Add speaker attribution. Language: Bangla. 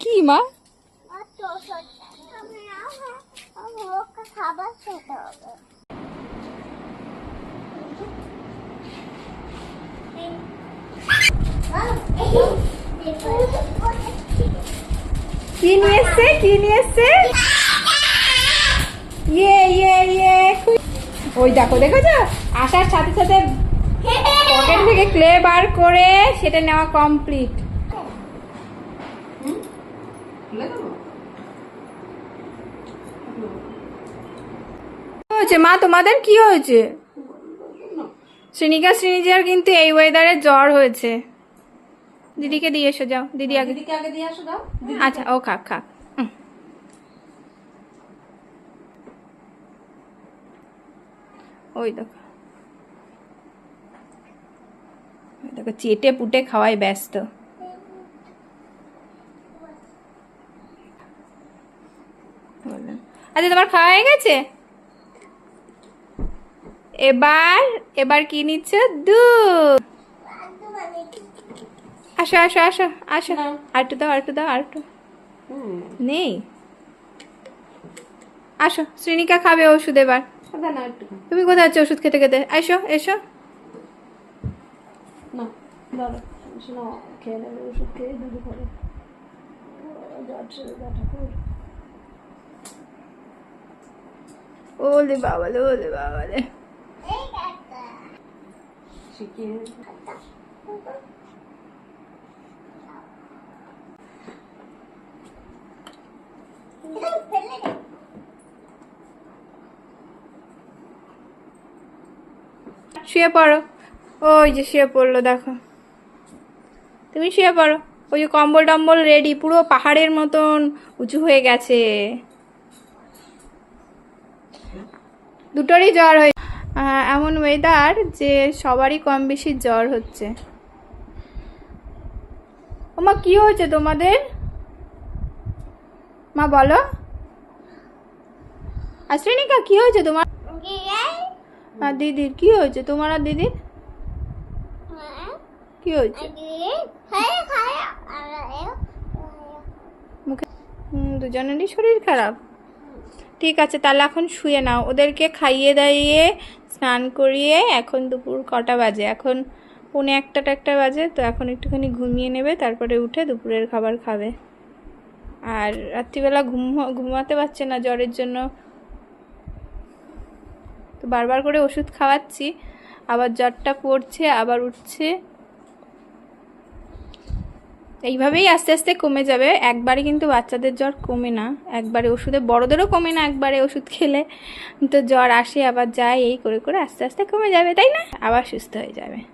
Speaker 1: কি মা?
Speaker 2: কি নিয়ে এসছে? কি নিয়ে এসছে? ইয়ে ইয়ে ইয়ে ওই দেখো দেখো আসার সাথে সাথে পকেট থেকে ক্লে বার করে সেটা নেওয়া কমপ্লিট। হয়েছে? মা তোমাদের কি হয়েছে? শ্রেণিকা শ্রেণীজার কিন্তু এই ওয়েদারে জ্বর হয়েছে। দিদিকে দিয়ে এসো যাও। দিদি আগে
Speaker 3: দিদিকে আগে দিয়ে আসো দাও
Speaker 2: আচ্ছা ও খাক খাক। ওই দেখো ওই দেখো চেটে পুটে খাওয়াই ব্যস্ত। আচ্ছা তোমার খাওয়া হয়ে গেছে? এবার এবার কি নিচ্ছ? দুধ। আসো আসো আসো আসো। আরেকটু দাও আরেকটু দাও আরেকটু। নেই? আসো শ্রেণিকা খাবে ওষুধ এবার।
Speaker 3: না
Speaker 2: তুমি কোথায় আছো ওষুধ খেতে খেতে? আসো এসো।
Speaker 3: শিখিয়ে
Speaker 2: শুয়ে পড়ো। ওই যে শুয়ে পড়ল দেখো। তুমি শুয়ে পড়ো। ওই যে কম্বল টম্বল রেডি পুরো পাহাড়ের মতন উঁচু হয়ে গেছে। দুটোরই জ্বর হয়ে এমন ওয়েদার যে সবারই কম বেশি জ্বর হচ্ছে। ওমা কি হয়েছে তোমাদের? মা বলো। আশ্রেনিকা কি হয়েছে তোমার? দিদির কি হয়েছে? তোমার আর দিদির? কি হয়েছে? মুখে দুজনেরই শরীর খারাপ। ঠিক আছে তাহলে এখন শুয়ে নাও। ওদেরকে খাইয়ে দাইয়ে স্নান করিয়ে এখন দুপুর কটা বাজে? এখন পৌনে একটা একটা বাজে তো এখন একটুখানি ঘুমিয়ে নেবে তারপরে উঠে দুপুরের খাবার খাবে। আর রাত্রিবেলা ঘুম ঘুমাতে পারছে না জ্বরের জন্য। তো বারবার করে ওষুধ খাওয়াচ্ছি আবার জ্বরটা পড়ছে আবার উঠছে। এইভাবেই আস্তে আস্তে কমে যাবে। একবারে কিন্তু বাচ্চাদের জ্বর কমে না। একবারে ওষুধে, বড়দেরও কমে না একবারে ওষুধ খেলে। তো জ্বর আসে, আবার যায়, এই করে করে আস্তে আস্তে কমে যাবে, তাই না? আবার সুস্থ হয়ে যাবে।